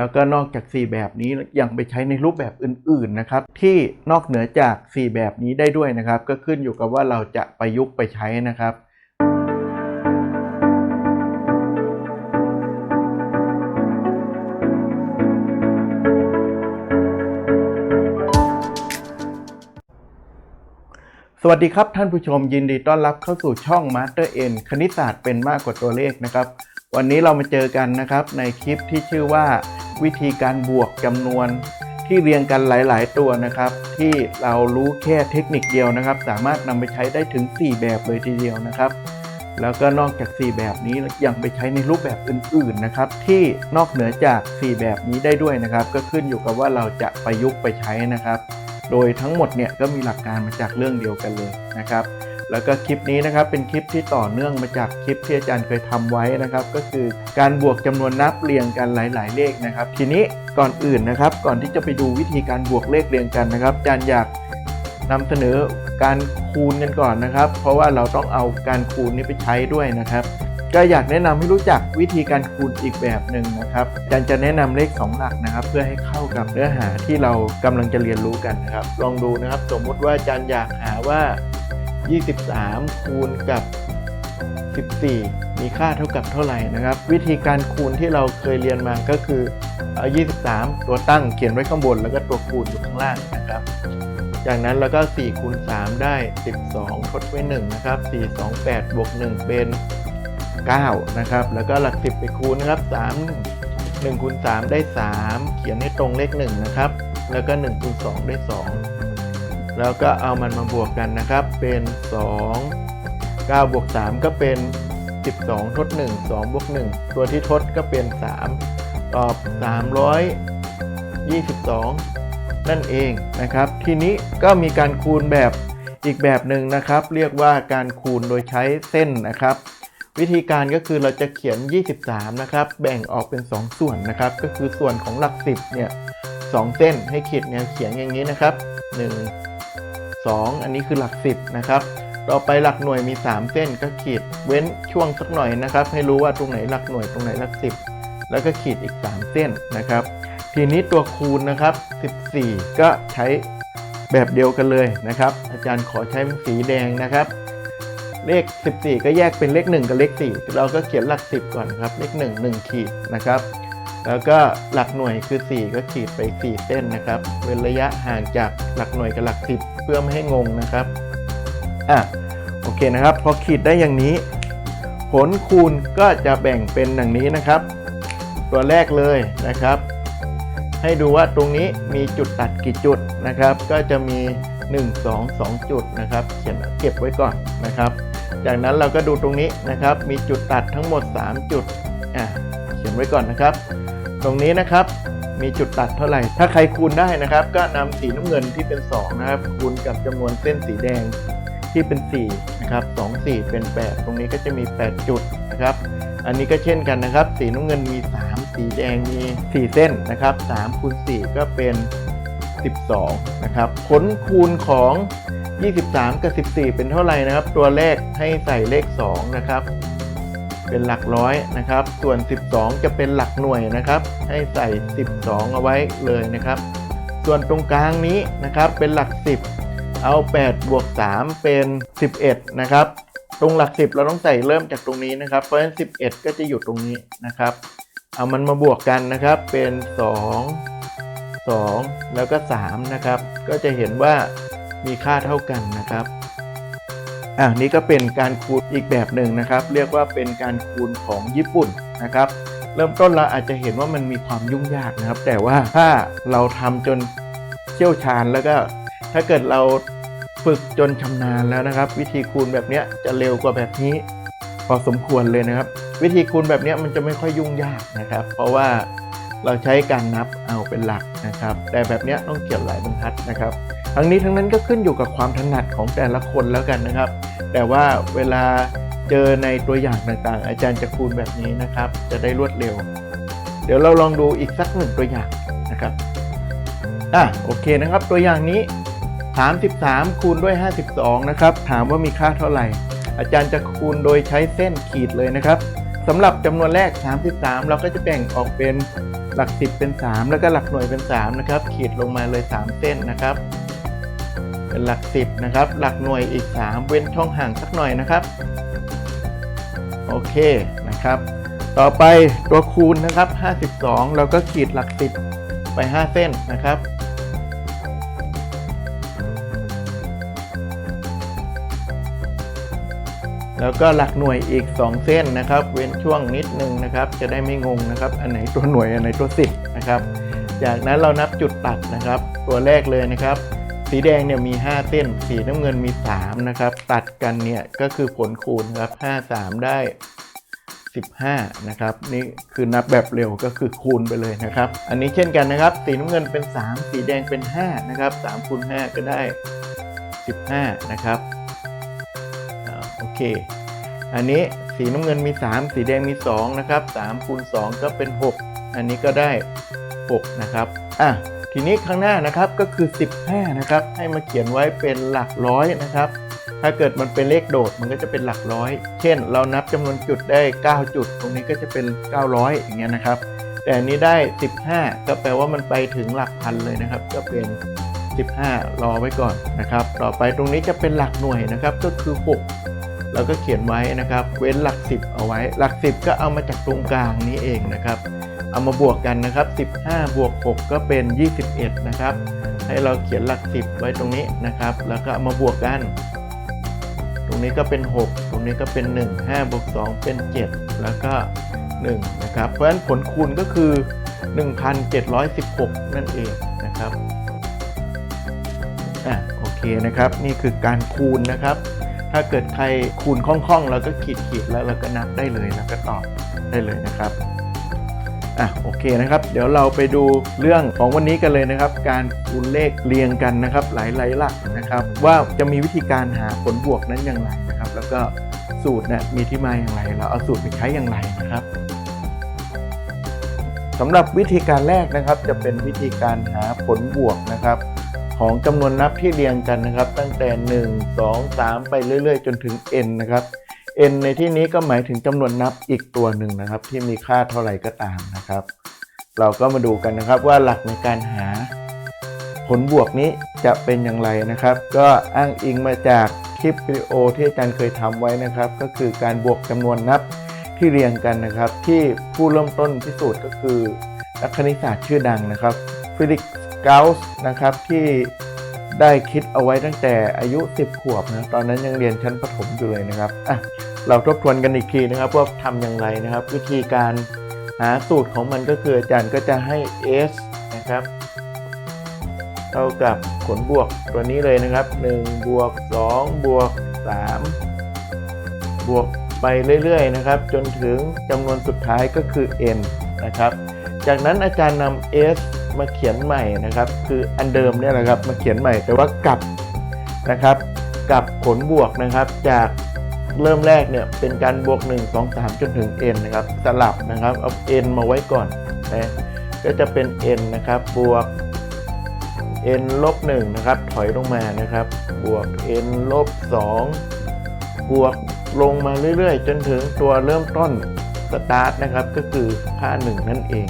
แล้วก็นอกจาก 4 แบบนี้ยังไปใช้ในรูปแบบอื่นๆนะครับ ที่นอกเหนือจาก 4 แบบนี้ได้ด้วยนะครับ ก็ขึ้นอยู่กับว่าเราจะประยุกต์ไปใช้นะครับสวัสดีครับท่านผู้ชมยินดีต้อนรับเข้าสู่ช่อง Master N คณิตศาสตร์เป็นมากกว่าตัวเลขนะครับ วันนี้เรามาเจอกันนะครับในคลิปที่ชื่อว่า วิธีการบวกจำนวนที่เรียงกันหลาย ๆ ตัวนะครับ ที่เรารู้แค่เทคนิคเดียวนะครับ สามารถนำไปใช้ได้ถึง 4 แบบเลยทีเดียวนะครับ แล้วก็นอกจาก 4 แบบนี้ยังไปใช้ในรูปแบบอื่น ๆ นะครับ ที่นอกเหนือจาก 4 แบบนี้ได้ด้วยนะครับ ก็ขึ้นอยู่กับว่าเราจะประยุกต์ไปใช้นะครับ โดยทั้งหมดเนี่ยก็มีหลักการมาจากเรื่องเดียวกันเลยนะครับ แล้วก็คลิปนี้นะครับเป็นคลิปที่ต่อเนื่องมาจากคลิปที่อาจารย์เคยทำไว้นะครับ ก็คือการบวกจำนวนนับเรียงกันหลาย ๆ เลขนะครับ ทีนี้ก่อนอื่นนะครับ ก่อนที่จะไปดูวิธีการบวกเลขเรียงกันนะครับ อาจารย์อยากนำเสนอการคูณกันก่อนนะครับ เพราะว่าเราต้องเอาการคูณนี้ไปใช้ด้วยนะครับ ก็อยากแนะนำให้รู้จักวิธีการคูณอีกแบบหนึ่งนะครับอาจารย์จะแนะนำเลข 2 หลักนะครับ เพื่อให้เข้ากับเนื้อหาที่เรากำลังจะเรียนรู้กันนะครับ ลองดูนะครับ สมมุติว่าอาจารย์อยากหาว่า 23 คูณกับ 14 มีค่าเท่ากับเท่าไหร่นะครับ วิธีการคูณที่เราเคยเรียนมาก็คือเอา 23 ตัวตั้งเขียนไว้ข้างบน แล้วก็ตัวคูณอยู่ข้างล่างนะครับ จากนั้นแล้วก็ 4 คูณ 3 ได้ 12 ทดไว้ 1 นะครับ 4 2 8 บวก 1 เป็น 9 นะครับ แล้วก็หลัก 10 ไปคูณนะครับ 3 1คูณ3ได้ 3 เขียนให้ตรงเลข 1 นะครับ แล้วก็1คูณ2ได้ 2 แล้วก็เอามันมาบวกกันนะครับ เป็น 2 9บวก3ก็เป็น 12 ทด 1 2บวก1ตัวที่ทดก็เป็น 3 ตอบ 322 นั่นเองนะครับ ทีนี้ก็มีการคูณแบบอีกแบบหนึ่งนะครับ เรียกว่าการคูณโดยใช้เส้นนะครับ วิธีการก็คือเราจะเขียน 23 นะครับ แบ่งออกเป็น 2 ส่วนนะครับ ก็คือส่วนของหลัก 10 เนี่ย2เส้นให้ขีดแนวเขียนอย่างนี้นะครับ 1 2 อันนี้คือหลัก 10 นะครับ ต่อไปหลักหน่วยมี 3 เส้นก็ขีดเว้นช่วงสักหน่อยนะครับ ให้รู้ว่าตรงไหนหลักหน่วยตรงไหนหลัก 10 แล้วก็ขีดอีก 3 เส้นนะครับ ทีนี้ตัวคูณนะครับ 14 ก็ใช้แบบเดียวกันเลยนะครับ อาจารย์ขอใช้สีแดงนะครับ เลข 14 ก็แยกเป็นเลข 1 กับเลข 4 เราก็เขียนหลัก 10 ก่อนครับ เลข 1 1 ขีดนะครับแล้วก็หลักหน่วยคือ 4 ก็ขีดไป 4 เส้นนะครับ เว้นระยะห่างจากหลักหน่วยกับหลัก 10 พื่อไม่ให้งงนะครับอะโอเคนะครับ พอขีดได้อย่างนี้ ผลคูณก็จะแบ่งเป็นอย่างนี้นะครับ ตัวแรกเลยนะครับ ให้ดูว่าตรงนี้มีจุดตัดกี่จุดนะครับ ก็จะมี 1 2 2 จุดนะครับ เขียนเก็บไว้ก่อนนะครับ จากนั้นเราก็ดูตรงนี้นะครับ มีจุดตัดทั้งหมด 3 จุดอะเขียนไว้ก่อนนะครับ ตรงนี้นะครับ มีจุดตัดเท่าไหร่ ถ้าใครคูณได้นะครับ ก็นำสีน้ำเงินที่เป็น2นะครับคูณกับจำนวนเส้นสีแดงที่เป็น4นะครับ2 4 เป็น 8 ตรงนี้ก็จะมี 8 จุดนะครับ อันนี้ก็เช่นกันนะครับ สีน้ำเงินมี 3 สีแดงมี 4 เส้นนะครับ3คูณ4ก็เป็น 12 นะครับผลคูณของ 23 กับ 14 เป็นเท่าไหร่นะครับ ตัวแรกให้ใส่เลข 2 นะครับ เป็นหลักร้อยนะครับ ส่วน 12 จะเป็นหลักหน่วยนะครับ ให้ใส่ 12 เอาไว้เลยนะครับ ส่วนตรงกลางนี้นะครับเป็นหลัก 10 เอา 8 บวก 3 เป็น 11 นะครับ ตรงหลัก 10 เราต้องใส่เริ่มจากตรงนี้นะครับ เพราะฉะนั้น 11 ก็จะอยู่ตรงนี้นะครับ เอามันมาบวกกันนะครับเป็น 2 2 แล้วก็ 3 นะครับ ก็จะเห็นว่ามีค่าเท่ากันนะครับ อะนี่ก็เป็นการคูณอีกแบบหนึ่งนะครับ เรียกว่าเป็นการคูณของญี่ปุ่นนะครับ เริ่มต้นเราอาจจะเห็นว่ามันมีความยุ่งยากนะครับ แต่ว่าถ้าเราทำจนเชี่ยวชาญแล้วก็ถ้าเกิดเราฝึกจนชำนาญแล้วนะครับ วิธีคูณแบบนี้จะเร็วกว่าแบบนี้พอสมควรเลยนะครับ วิธีคูณแบบนี้มันจะไม่ค่อยยุ่งยากนะครับ เพราะว่าเราใช้การนับเอาเป็นหลักนะครับ แต่แบบนี้ต้องเกี่ยวหลายบรรทัดนะครับ ทั้งนี้ทั้งนั้นก็ขึ้นอยู่กับความถนัดของแต่ละคนแล้วกันนะครับ แต่ว่าเวลาเจอในตัวอย่างต่างๆ อาจารย์จะคูณแบบนี้นะครับ จะได้รวดเร็ว เดี๋ยวเราลองดูอีกสักหนึ่งตัวอย่างนะครับอะโอเคนะครับ ตัวอย่างนี้ 33 คูณด้วย 52 นะครับ ถามว่ามีค่าเท่าไหร่ อาจารย์จะคูณโดยใช้เส้นขีดเลยนะครับสำหรับจำนวนแรก 33 เราก็จะแบ่งออกเป็นหลักสิบเป็น 3 แล้วก็หลักหน่วยเป็น 3 นะครับ ขีดลงมาเลย 3 เส้นนะครับ หลักสิบนะครับ หลักหน่วยอีก 3 เว้นช่องห่างสักหน่อยนะครับ โอเคนะครับ ต่อไปตัวคูณนะครับ 52 เราก็ขีดหลักสิบไป 5 เส้นนะครับ แล้วก็หลักหน่วยอีก 2 เส้นนะครับ เว้นช่วงนิดนึงนะครับ จะได้ไม่งงนะครับ อันไหนตัวหน่วยอันไหนตัวสิบนะครับ จากนั้นเรานับจุดตัดนะครับ ตัวแรกเลยนะครับ สีแดงเนี่ยมี 5 เส้น สีน้ำเงินมี 3 นะครับ ตัดกันเนี่ยก็คือผลคูณครับ 5 3 ได้ 15 นะครับ นี่คือนับแบบเร็วก็คือคูณไปเลยนะครับ อันนี้เช่นกันนะครับ สีน้ำเงินเป็น 3 สีแดงเป็น 5 นะครับ3คูณ5ก็ได้ 15 นะครับอโอเค อันนี้สีน้ำเงินมี 3 สีแดงมี 2 นะครับ3คูณ2ก็เป็น 6 อันนี้ก็ได้ 6 นะครับ อะ ทีนี้ข้างหน้านะครับก็คือ 15 นะครับ ให้มาเขียนไว้เป็นหลักร้อยนะครับ ถ้าเกิดมันเป็นเลขโดดมันก็จะเป็นหลักร้อย เช่น เรานับจำนวนจุดได้ 9 จุด ตรงนี้ก็จะเป็น 900 อย่างเงี้ยนะครับ แต่นนี้ได้ 15 ก็แปลว่ามันไปถึงหลักพันเลยนะครับ ก็เป็น 15 รอไว้ก่อนนะครับ ต่อไปตรงนี้จะเป็นหลักหน่วยนะครับ ก็คือ 6 เราก็เขียนไว้นะครับ เว้นหลัก 10 เอาไว้ หลัก 10 ก็เอามาจากตรงกลางนี้เองนะครับ เอามาบวกกันนะครับ 15 บวก 6 ก็เป็น 21 นะครับ ให้เราเขียนหลัก 10 ไว้ตรงนี้นะครับ แล้วก็เอามาบวกกัน ตรงนี้ก็เป็น 6 ตรงนี้ก็เป็น 1 5 บวก 2 เป็น 7 แล้วก็ 1 นะครับ เพราะฉะนั้นผลคูณก็คือ 1716 นั่นเองนะครับอะโอเคนะครับ นี่คือการคูณนะครับ ถ้าเกิดใครคูณคล่องๆเราก็ขีดขีดๆแล้วเราก็นับได้เลยแล้วก็ตอบได้เลยนะครับ อะโอเคนะครับ เดี๋ยวเราไปดูเรื่องของวันนี้กันเลยนะครับ การคูณเลขเรียงกันนะครับ หลายๆหลักนะครับ ว่าจะมีวิธีการหาผลบวกนั้นอย่างไรนะครับ แล้วก็สูตรเนี่ยมีที่มาอย่างไรเราเอาสูตรไปใช้อย่างไรนะครับสำหรับวิธีการแรกนะครับ จะเป็นวิธีการหาผลบวกนะครับ ของจำนวนนับที่เรียงกันนะครับ ตั้งแต่ 1 2 3 ไปเรื่อย ๆ จนถึง n นะครับ n ในที่นี้ก็หมายถึงจำนวนนับอีกตัวหนึ่งนะครับ ที่มีค่าเท่าไหร่ก็ตามนะครับ เราก็มาดูกันนะครับว่าหลักในการหา ผลบวกนี้จะเป็นอย่างไรนะครับ ก็อ้างอิงมาจากคลิปวิดีโอที่อาจารย์เคยทำไว้นะครับ ก็คือการบวกจำนวนนับที่เรียงกันนะครับ ที่ผู้เริ่มต้นพิสูจน์ก็คือนักคณิตศาสตร์ชื่อดังนะครับฟิลิกเกาส์นะครับที่ ได้คิดเอาไว้ตั้งแต่อายุ 10 ขวบนะตอนนั้นยังเรียนชั้นประถมอยู่เลยนะครับอะเราทบทวนกันอีกทีนะครับว่าทำอย่างไรนะครับ วิธีการหาสูตรของมันก็คืออาจารย์ก็จะให้ s นะครับเท่ากับผลบวกตัวนี้เลยนะครับ1บวก2บวก3บวกไปเรื่อยๆนะครับ จนถึงจำนวนสุดท้ายก็คือ n นะครับ จากนั้นอาจารย์นำ s มาเขียนใหม่นะครับ คืออันเดิมเนี่ยแหละครับมาเขียนใหม่แต่ว่ากลับนะครับกับผลบวกนะครับ จากเริ่มแรกเนี่ยเป็นการบวก 1 2 3 จนถึง n นะครับสลับนะครับเอา n มาไว้ก่อนนะก็จะเป็น n นะครับบวก n ลบ1นะครับถอยลงมานะครับ บวก n ลบ2บวกลงมาเรื่อยๆ จนถึงตัวเริ่มต้นสตาร์ทนะครับ ก็คือค่า 1 นั่นเอง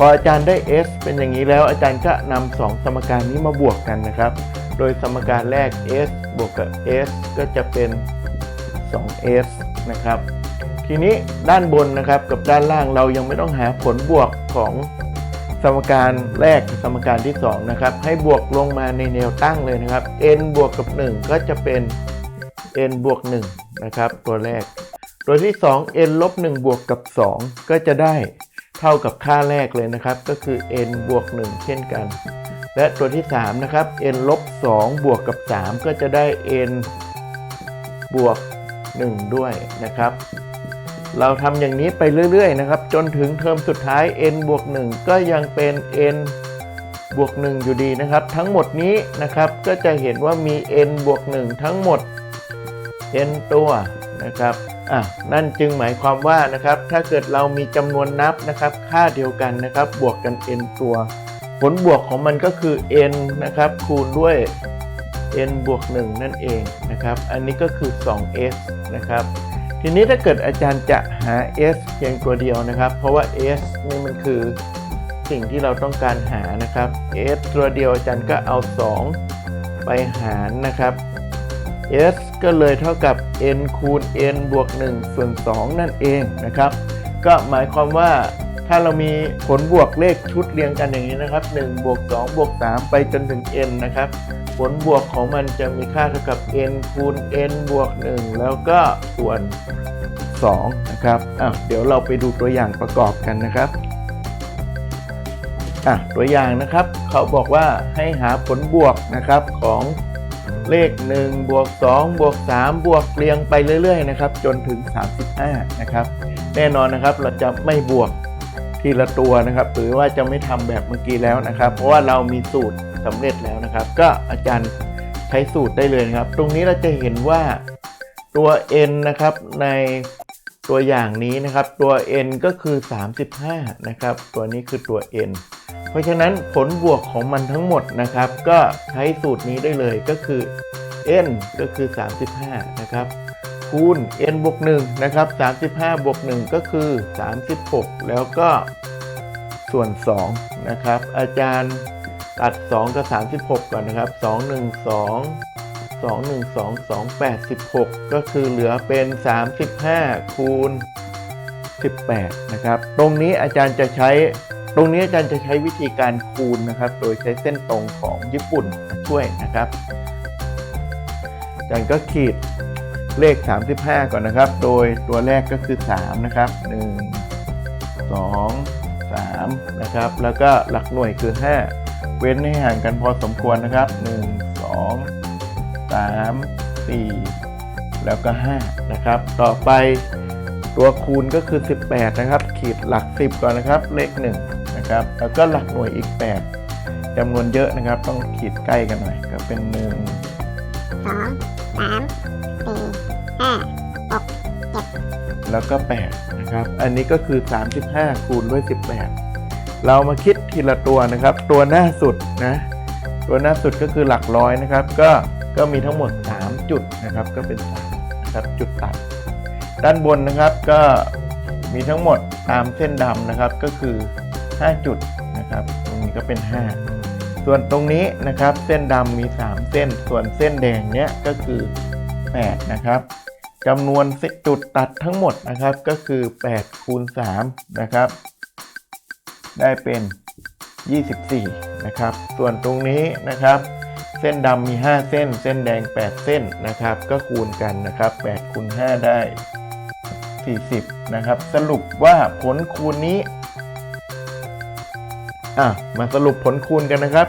พออาจารย์ได้ s เป็นอย่างนี้แล้วอาจารย์ก็นำสองสมการนี้มาบวกกันนะครับ โดยสมการแรก s บวกกับ s ก็จะเป็น 2s นะครับ ทีนี้ด้านบนนะครับกับด้านล่างเรายังไม่ต้องหาผลบวกของสมการแรกกับสมการที่2นะครับให้บวกลงมาในแนวตั้งเลยนะครับ n บวกกับ 1 ก็จะเป็น n บวก1นะครับตัวแรก ตัวที่ 2 n ลบ1บวกกับ 2 ก็จะได้ เท่ากับค่าแรกเลยนะครับ ก็คือ n บวก 1 เช่นกัน และตัวที่ 3 นะครับ n ลบ2บวกกับ 3 ก็จะได้ n บวก 1 ด้วยนะครับ เราทำอย่างนี้ไปเรื่อยๆนะครับ จนถึงเทอมสุดท้าย n บวก 1 ก็ยังเป็น n บวก 1 อยู่ดีนะครับ ทั้งหมดนี้นะครับก็จะเห็นว่ามี n บวก 1 ทั้งหมด n ตัวนะครับ อะนั่นจึงหมายความว่านะครับ ถ้าเกิดเรามีจำนวนนับนะครับ ค่าเดียวกันนะครับ บวกกัน n ตัว ผลบวกของมันก็คือ n นะครับ คูณด้วย n บวก 1 นั่นเองนะครับ อันนี้ก็คือ 2s นะครับ ทีนี้ถ้าเกิดอาจารย์จะหา s เพียงตัวเดียวนะครับ เพราะว่า s นี่มันคือสิ่งที่เราต้องการหานะครับ s ตัวเดียวอาจารย์ก็เอา 2 ไปหารนะครับ s ก็เลยเท่ากับ n คูณ n บวก1ส่วน2นั่นเองนะครับ ก็หมายความว่าถ้าเรามีผลบวกเลขชุดเรียงกันอย่างนี้นะครับ1บวก2บวก3ไปจนถึง n นะครับ ผลบวกของมันจะมีค่าเท่ากับ n คูณ n บวก 1 แล้วก็ส่วน 2 นะครับอะเดี๋ยวเราไปดูตัวอย่างประกอบกันนะครับอะตัวอย่างนะครับ เขาบอกว่าให้หาผลบวกนะครับของ เลข1บวก2บวก3บวกเรียงไปเรื่อยๆนะครับจนถึง 35 นะครับ แน่นอนนะครับเราจะไม่บวกทีละตัวนะครับ หรือว่าจะไม่ทำแบบเมื่อกี้แล้วนะครับ เพราะว่าเรามีสูตรสำเร็จแล้วนะครับ ก็อาจารย์ใช้สูตรได้เลยนะครับ ตรงนี้เราจะเห็นว่าตัว n นะครับในตัวอย่างนี้นะครับ ตัว n ก็คือ 35 นะครับ ตัวนี้คือตัว n เพราะฉะนั้นผลบวกของมันทั้งหมดนะครับ ก็ใช้สูตรนี้ได้เลยก็คือ n ก็คือ 35 นะครับ คูณ n บวก1นะครับ 35 บวก 1 ก็คือ 36 แล้วก็ส่วน 2 นะครับ อาจารย์ตัด 2 กับ 36 ก่อนนะครับ 2 1 2 2 1 2 2 8 16 ก็คือเหลือเป็น 35 คูณ 18 นะครับ ตรงนี้อาจารย์จะใช้ ตรงนี้อาจารย์จะใช้วิธีการคูณนะครับ โดยใช้เส้นตรงของญี่ปุ่นช่วยนะครับอาจารย์ก็ขีดเลข 35 ก่อนนะครับ โดยตัวแรกก็คือ 3 นะครับ 1 2 3 นะครับ แล้วก็หลักหน่วยคือ 5 เว้นให้ห่างกันพอสมควรนะครับ 1 2 3 4 แล้วก็ 5 นะครับ ต่อไปตัวคูณก็คือ 18 นะครับ ขีดหลัก 10 ก่อนนะครับ เลข 1 นะครับ แล้วก็หลักหน่วยอีก 8จำนวนเยอะนะครับ ต้องขีดใกล้กันหน่อย ก็เป็น1สองสามสี่ห้าหกเจ็ดแล้วก็ 8 นะครับ อันนี้ก็คือ 35 คูณด้วย 18 เรามาคิดทีละตัวนะครับ ตัวหน้าสุดนะ ตัวหน้าสุดก็คือหลักร้อยนะครับ ก็ก็มีทั้งหมด 3 จุดนะครับ ก็เป็น3นะครับจุดตัด ด้านบนนะครับก็มีทั้งหมดตามเส้นดำนะครับก็คือ 5 จุดนะครับ ตรงนี้ก็เป็น 5 ส่วนตรงนี้นะครับ เส้นดำมี 3 เส้น ส่วนเส้นแดงเนี้ยก็คือ 8 นะครับจำนวนจุดตัดทั้งหมดนะครับก็คือ8คูณ3นะครับ ได้เป็น 24 นะครับ ส่วนตรงนี้นะครับ เส้นดำมี 5 เส้น เส้นแดง 8 เส้นนะครับ ก็คูณกันนะครับ8คูณ5ได้ 40 นะครับ สรุปว่าผลคูณนี้ อะมาสรุปผลคูณกันนะครับ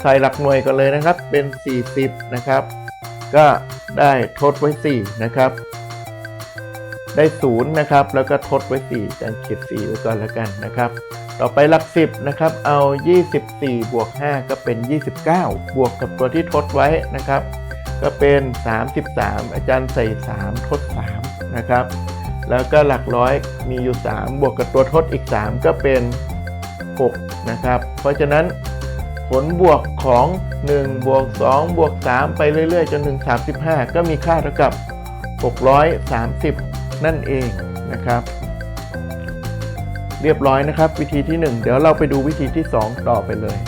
ใส่หลักหน่วยกันเลยนะครับ เป็น 40 นะครับ ก็ได้ทดไว้ 4 นะครับ ได้ 0 นะครับ แล้วก็ทดไว้4จันขีด4ไว้ก่อนแล้วกันนะครับ ต่อไปหลัก 10 นะครับ เอา 24 บวก 5 ก็เป็น 29 บวกกับตัวที่ทดไว้นะครับ ก็เป็น 33 อาจารย์ใส่ 3 ทด 3 นะครับ แล้วก็หลักร้อยมีอยู่ 3 บวกกับตัวทดอีก 3 ก็เป็น 6 นะครับ เพราะฉะนั้นผลบวกของ 1 บวก 2 บวก 3 ไปเรื่อย ๆ จนถึง 35 ก็มีค่าเท่ากับ 630 นั่นเองนะครับ เรียบร้อยนะครับ วิธีที่ 1 เดี๋ยวเราไปดูวิธีที่ 2 ต่อไปเลย